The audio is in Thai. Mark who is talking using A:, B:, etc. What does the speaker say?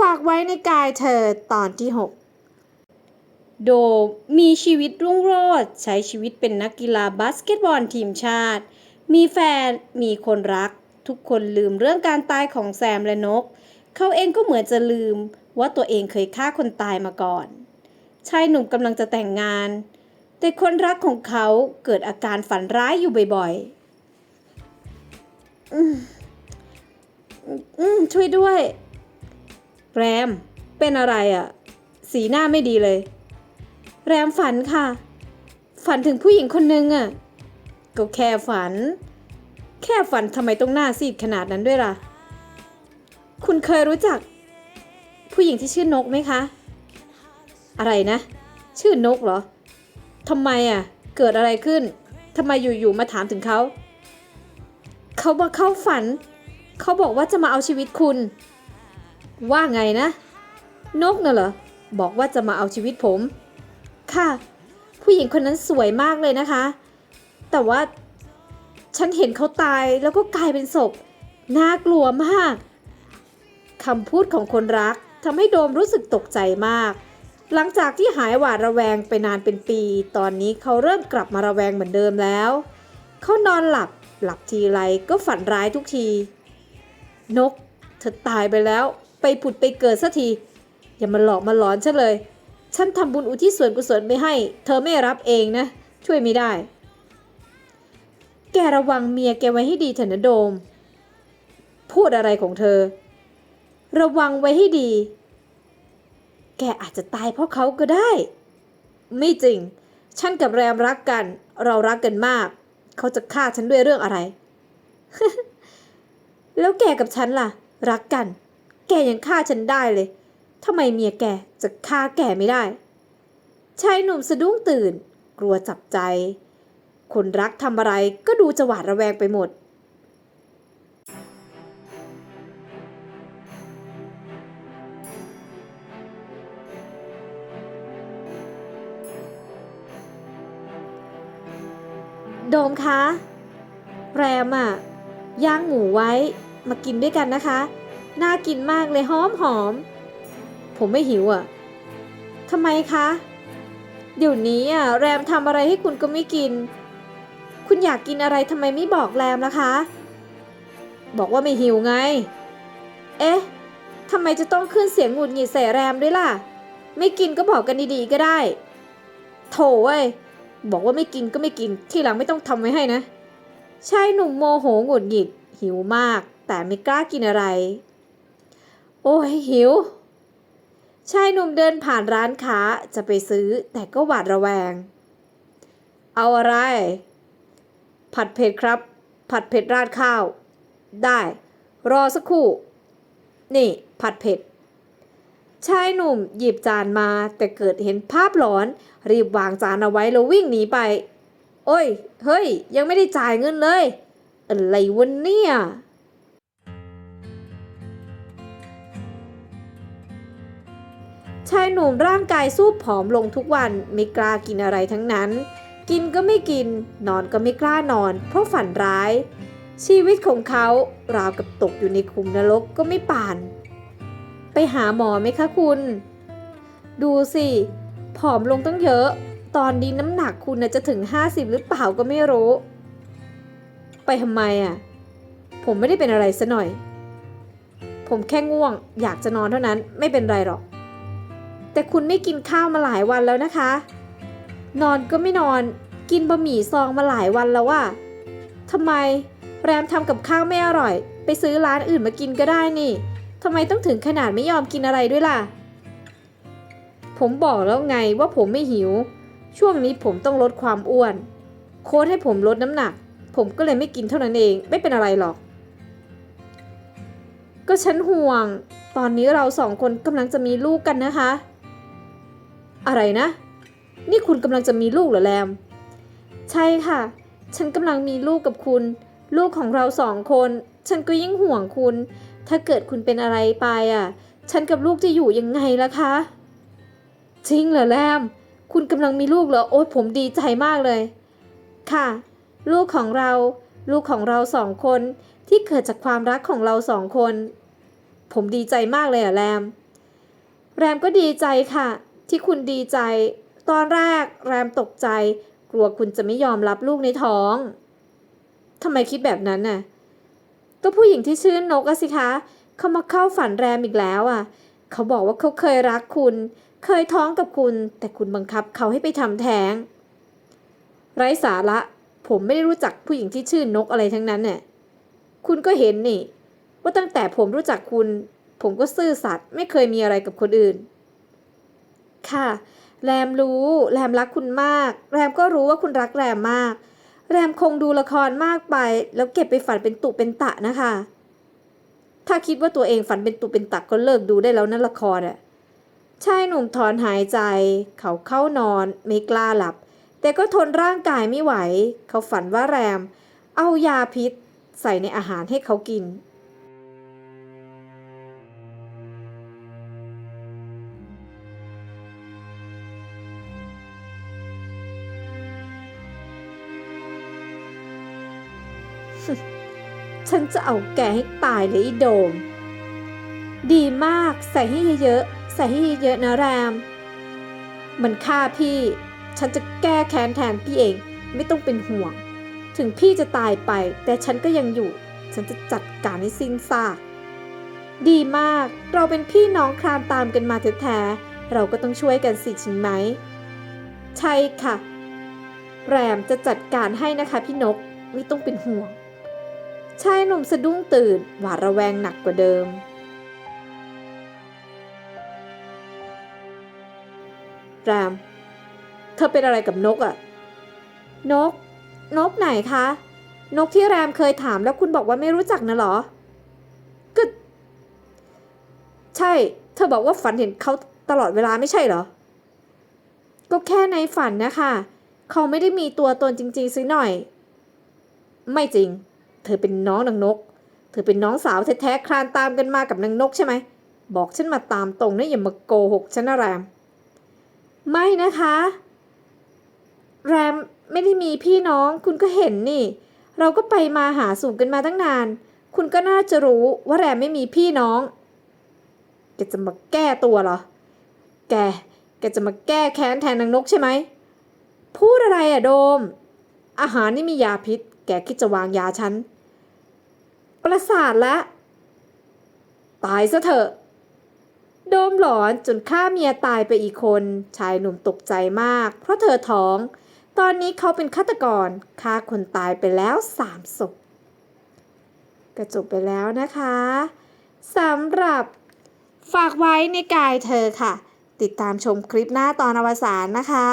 A: ฝากไว้ในกายเธอตอนที่ 6 โดมีชีวิตรุ่งโรจน์ใช้ชีวิตเป็นนักกีฬาบาสเกตบอลทีมชาติ มีแฟนมีคนรัก ทุกคนลืมเรื่องการตายของแซมและนก เขาเองก็เหมือนจะลืมว่าตัวเองเคยฆ่าคนตายมาก่อน ชายหนุ่มกำลังจะแต่งงาน แต่คนรักของเขาเกิดอาการฝันร้ายอยู่บ่อยๆออช่วยด้วย แรม เป็นอะไรอะ่ะ สีหน้าไม่ดีเลย แรมฝันค่ะ ฝันถึงผู้หญิงคนนึงอะ่ะ ก็แค่ฝัน แค่ฝันทำไมต้องหน้าซีดขนาดนั้นด้วยล่ะ คุณเคยรู้จัก ผู้หญิงที่ชื่อนกไหมคะ อะไรนะ ชื่อนกเหรอทำไมอะ เกิดอะไรขึ้นทำไมอยู่ๆมาถามถึงเขา เขาบอกเข้าฝัน เขาบอกว่าจะมาเอาชีวิตคุณ ว่าไงนะ นกน่ะเหรอ บอกว่าจะมาเอาชีวิตผม ค่ะ ผู้หญิงคนนั้นสวยมากเลยนะคะ แต่ว่าฉันเห็นเขาตายแล้วก็กลายเป็นศพ น่ากลัวมากคำพูดของคนรักทำให้โดมรู้สึกตกใจมาก หลังจากที่หายหวาดระแวงไปนานเป็นปี ตอนนี้เขาเริ่มกลับมาระแวงเหมือนเดิมแล้ว เขานอนหลับหลับทีไรก็ฝันร้ายทุกที นก เธอตายไปแล้ว ไปผุดไปเกิดสักทีอย่ามาหลอกมาหลอนฉันเลย ฉันทำบุญอุทิศส่วนกุศลไม่ให้ เธอไม่รับเองนะ ช่วยไม่ได้ แกระวังเมียแกไว้ให้ดีเถอะนะโดม พูดอะไรของเธอ ระวังไว้ให้ดี แกอาจจะตายเพราะเขาก็ได้ ไม่จริง ฉันกับแรมรักกัน เรารักกันมาก เขาจะฆ่าฉันด้วยเรื่องอะไร แล้วแกกับฉันล่ะ รักกัน แกยังฆ่าฉันได้เลยทำไมเมียแกจะฆ่าแกไม่ได้ ชายหนุ่มสะดุ้งตื่น กลัวจับใจ คนรักทำอะไรก็ดูจะหวาดระแวงไปหมดโดมคะ แรมอะย่างหมูไว้ มากินด้วยกันนะคะ น่ากินมากเลยหอมหอม ผมไม่หิวอะทำไมคะ เดี๋ยวนี้อะแรมทำอะไรให้คุณก็ไม่กิน คุณอยากกินอะไรทำไมไม่บอกแรมล่ะคะ บอกว่าไม่หิวไง เอ๊ะทำไมจะต้องขึ้นเสียงหงุดหงิดใส่แรมด้วยล่ะ ไม่กินก็บอกกันดีๆก็ได้ โถเว้ย บอกว่าไม่กินก็ไม่กิน ที่หลังไม่ต้องทำไว้ให้นะชายหนุ่มโมโหหงุดหงิดหิวมาก แต่ไม่กล้ากินอะไร โอ้ยหิว ชายหนุ่มเดินผ่านร้านค้าจะไปซื้อแต่ก็หวาดระแวง เอาอะไร ผัดเผ็ดครับ ผัดเผ็ดราดข้าว ได้ รอสักครู่ นี่ ผัดเผ็ด ชายหนุ่มหยิบจานมาแต่เกิดเห็นภาพหลอน รีบวางจานเอาไว้แล้ววิ่งหนีไป โอ้ย เฮ้ย ยังไม่ได้จ่ายเงินเลย อะไรวะเนี่ย ชายหนุ่มร่างกายสู้ผอมลงทุกวันไม่กล้ากินอะไรทั้งนั้น กินก็ไม่กิน นอนก็ไม่กล้านอน เพราะฝันร้าย ชีวิตของเขาราวกับตกอยู่ในคุมนรกก็ไม่ป่าน ไปหาหมอไหมคะคุณ ดูสิผอมลงตั้งเยอะ ตอนนี้น้ำหนักคุณจะถึง 50 หรือเปล่าก็ไม่รู้ ไปทำไมอะ ผมไม่ได้เป็นอะไรซะหน่อย ผมแค่ง่วง อยากจะนอนเท่านั้นไม่เป็นไรหรอก แต่คุณไม่กินข้าวมาหลายวันแล้วนะคะ นอนก็ไม่นอน กินบะหมี่ซองมาหลายวันแล้วว่าทำไมแรมทำกับข้าวไม่อร่อย ไปซื้อร้านอื่นมากินก็ได้นี่ทำไมต้องถึงขนาดไม่ยอมกินอะไรด้วยล่ะ ผมบอกแล้วไงว่าผมไม่หิว ช่วงนี้ผมต้องลดความอ้วน โค้ดให้ผมลดน้ำหนัก ผมก็เลยไม่กินเท่านั้นเอง ไม่เป็นอะไรหรอก ก็ฉันห่วง ตอนนี้เราสองคนกำลังจะมีลูกกันนะคะ อะไรนะ นี่คุณกำลังจะมีลูกเหรอแรม ใช่ค่ะ ฉันกำลังมีลูกกับคุณ ลูกของเราสองคน ฉันก็ยิ่งห่วงคุณ ถ้าเกิดคุณเป็นอะไรไปอะ ฉันกับลูกจะอยู่ยังไงล่ะคะ จริงเหรอแรม คุณกำลังมีลูกเหรอ โอ๊ยผมดีใจมากเลย ค่ะ ลูกของเรา ลูกของเราสองคน ที่เกิดจากความรักของเราสองคน ผมดีใจมากเลยอะแรม แรมก็ดีใจค่ะ ที่คุณดีใจ ตอนแรกแรมตกใจ กลัวคุณจะไม่ยอมรับลูกในท้องทำไมคิดแบบนั้นน่ะก็ผู้หญิงที่ชื่อนกอะสิคะ เขามาเข้าฝันแรมอีกแล้วอะเขาบอกว่าเขาเคยรักคุณ เคยท้องกับคุณ แต่คุณบังคับเขาให้ไปทำแท้ง ไร้สาระ ผมไม่ได้รู้จักผู้หญิงที่ชื่อนกอะไรทั้งนั้นเนี่ยคุณก็เห็นนี่ ว่าตั้งแต่ผมรู้จักคุณ ผมก็ซื่อสัตย์ไม่เคยมีอะไรกับคนอื่น ค่ะ แรมรู้ แรมรักคุณมาก แรมก็รู้ว่าคุณรักแรมมาก แรมคงดูละครมากไป แล้วเก็บไปฝันเป็นตุเป็นตะนะคะ ถ้าคิดว่าตัวเองฝันเป็นตุเป็นตะก็เลิกดูได้แล้วนั่นละครอะชายหนุ่มถอนหายใจ เขาเข้านอนไม่กล้าหลับ แต่ก็ทนร่างกายไม่ไหว เขาฝันว่าแรม เอายาพิษ ใส่ในอาหารให้เขากิน ฉันจะเอาแกให้ตายเลยอ้โดม ดีมากใส่ให้เยอะๆ ใส่ให้เยอะๆนะแรม มันฆ่าพี่ ฉันจะแก้แค้นแทนพี่เอง ไม่ต้องเป็นห่วง ถึงพี่จะตายไป แต่ฉันก็ยังอยู่ ฉันจะจัดการให้สิ้นซาก ดีมาก เราเป็นพี่น้องคลานตามกันมาแท้ๆ เราก็ต้องช่วยกันสิใช่ไหม ใช่ค่ะ แรมจะจัดการให้นะคะพี่นก ไม่ต้องเป็นห่วง ชายหนุ่มสะดุ้งตื่นหวาดระแวงหนักกว่าเดิม แรม เธอเป็นอะไรกับนกอะนก นกไหนคะ นกที่แรมเคยถามแล้วคุณบอกว่าไม่รู้จักนะหรอ ก็ ใช่ เธอบอกว่าฝันเห็นเขาตลอดเวลาไม่ใช่เหรอ ก็แค่ในฝันนะคะ เขาไม่ได้มีตัวตนจริงๆซิหน่อย ไม่จริง เธอเป็นน้องนางนก เธอเป็นน้องสาวแท้ๆคลานตามกันมากับนางนกใช่ไหม บอกฉันมาตามตรงนะอย่ามาโกหกฉันนะแรม ไม่นะคะ แรมไม่ได้มีพี่น้องคุณก็เห็นนี่ เราก็ไปมาหาสู่กันมาตั้งนาน คุณก็น่าจะรู้ว่าแรมไม่มีพี่น้องแกจะมาแก้ตัวเหรอ แก แกจะมาแก้แค้นแทนนางนกใช่ไหม พูดอะไรอะโดม อาหารนี่มียาพิษ แกคิดจะวางยาฉัน ประสาทละ ตายซะเถอะ โดมหลอนจนฆ่าเมียตายไปอีกคน ชายหนุ่มตกใจมาก เพราะเธอท้อง ตอนนี้เขาเป็นฆาตกรฆ่าคนตายไปแล้วสามศพก็จบไปแล้วนะคะสำหรับฝากไว้ในกายเธอค่ะ ติดตามชมคลิปหน้าตอนอวสานนะคะ